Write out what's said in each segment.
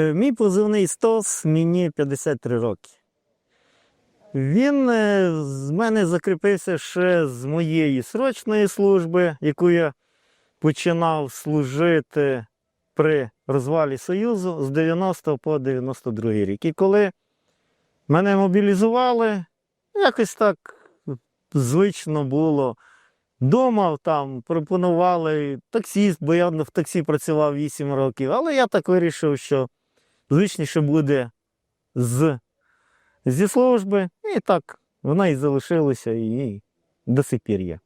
Е, Мій позивний Стос, мені 53 роки. Він е, з мене закріпився ще з моєї срочної служби, яку я починав служити при розвалі Союзу з 90 по 92 рік. І коли мене мобілізували, якось так звично було. Дома там пропонували таксіст, бо я в таксі працював 8 років. Але я так вирішив, що звичніше буде з, зі служби. І так вона і залишилася, і до сих пір є.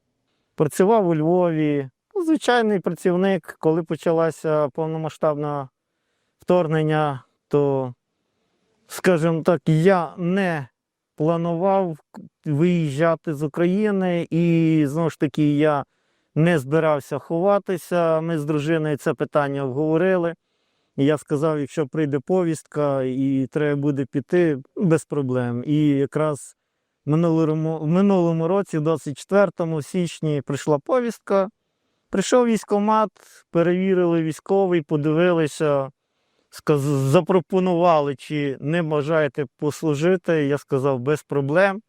Працював у Львові, ну, звичайний працівник, коли почалося повномасштабне вторгнення, то, скажімо так, я не планував виїжджати з України, і знову ж таки я не збирався ховатися. Ми з дружиною це питання обговорили. І я сказав, якщо прийде повістка і треба буде піти, без проблем. І якраз в минулому, році, в 24 січні, прийшла повістка. Прийшов військкомат, перевірили військовий, подивилися, сказ... запропонували, чи не бажаєте послужити. Я сказав, без проблем.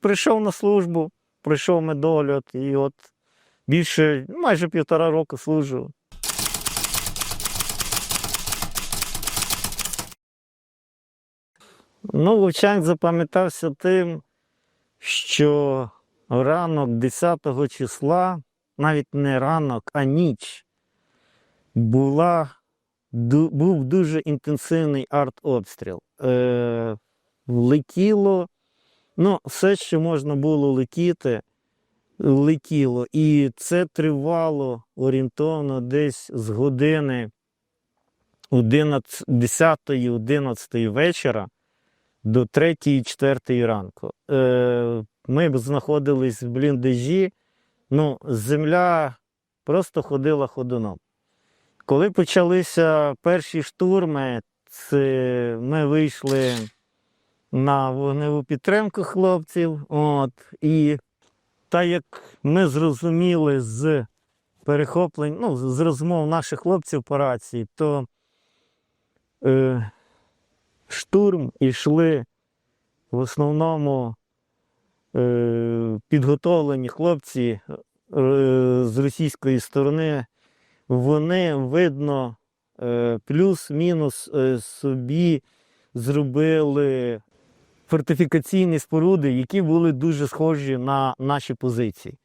Прийшов на службу, пройшов медогляд, і от більше майже півтора року служу. Ну, Вовчанськ запам'ятався тим, що ранок 10 числа, навіть не ранок, а ніч, була, був дуже інтенсивний артобстріл. Е, летіло, ну, все, що можна було летіти, летіло. І це тривало орієнтовно десь з години 10-11 вечора до 3-4 ранку. Е, ми знаходились в бліндажі, ну, земля просто ходила ходуном. Коли почалися перші штурми, це ми вийшли на вогневу підтримку хлопців. От, і так як ми зрозуміли з перехоплень, ну, з розмов наших хлопців по рації, то е, штурм йшли в основному е, підготовлені хлопці е, з російської сторони. Вони, видно, е, плюс-мінус е, собі зробили фортифікаційні споруди, які були дуже схожі на наші позиції.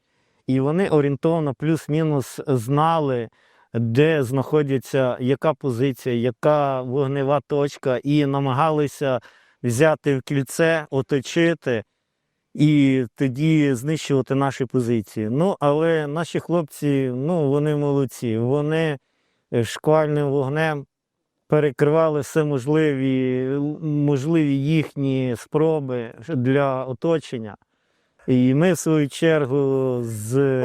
І вони орієнтовно плюс-мінус знали, де знаходиться яка позиція, яка вогнева точка, і намагалися взяти в кільце, оточити і тоді знищувати наші позиції. Ну, але наші хлопці, ну, вони молодці. Вони е, шквальним вогнем перекривали все можливі, можливі їхні спроби для оточення. І ми, в свою чергу, з,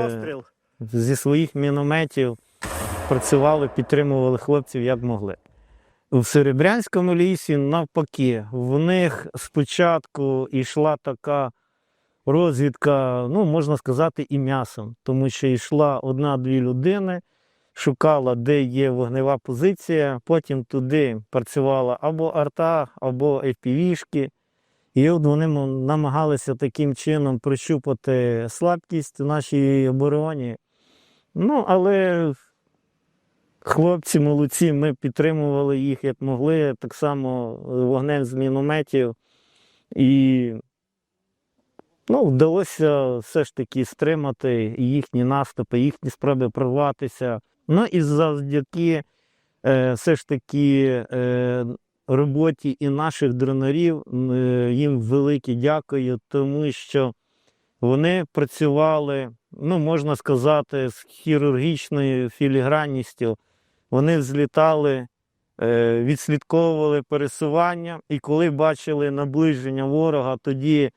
зі своїх мінометів працювали, підтримували хлопців як могли. В Серебрянському лісі, навпаки, в них спочатку йшла така розвідка, ну, можна сказати, і м'ясом, тому що йшла одна-дві людини, шукала, де є вогнева позиція, потім туди працювала або арта, або FPV-шки. І от вони намагалися таким чином прощупати слабкість в нашій обороні. Ну, але хлопці молодці, ми підтримували їх як могли, так само вогнем з мінометів. І ну, вдалося все ж таки стримати їхні наступи, їхні спроби прорватися. Ну і завдяки е, все ж таки е, роботі і наших дронерів е, їм велике дякую, тому що вони працювали, ну можна сказати, з хірургічною філігранністю. Вони взлітали, е, відслідковували пересування, і коли бачили наближення ворога, тоді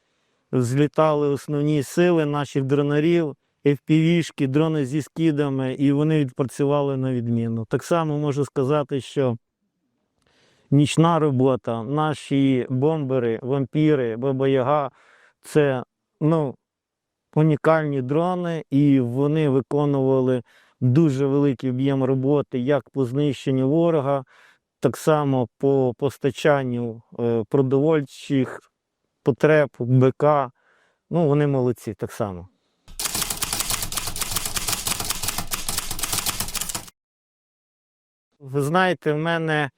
взлітали основні сили наших дронерів, FPV-шки, дрони зі скидами, і вони відпрацювали на відміну. Так само можу сказати, що нічна робота, наші бомбери, вампіри, Баба-Яга – це ну, унікальні дрони, і вони виконували дуже великий об'єм роботи як по знищенню ворога, так само по постачанню е, продовольчих потреб, БК. Ну, вони молодці так само. Ви знаєте, в мене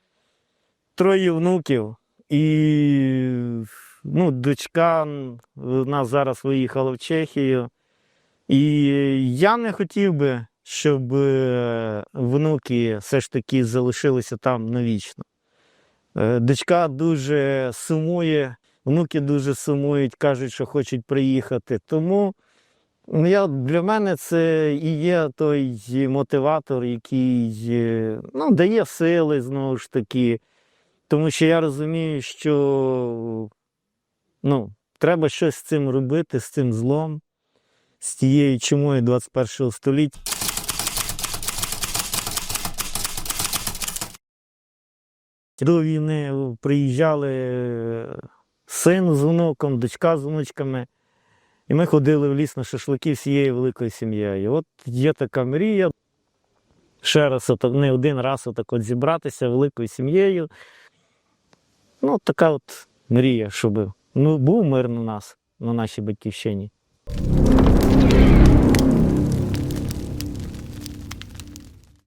троє внуків, і ну, дочка у нас зараз виїхала в Чехію. І я не хотів би, щоб е, внуки все ж таки залишилися там навічно. Е, Дочка дуже сумує, внуки дуже сумують, кажуть, що хочуть приїхати. Тому ну, я, для мене це і є той мотиватор, який е, ну, дає сили знову ж таки. Тому що я розумію, що ну, треба щось з цим робити, з цим злом, з тією чумою 21 століття. До війни приїжджали е, син з внуком, дочка з внучками. І ми ходили в ліс на шашлики всією великою сім'єю. От є така мрія. Ще раз, не один раз отак от зібратися великою сім'єю. Ну, така от мрія, щоб ну, був мир на нас, на нашій батьківщині.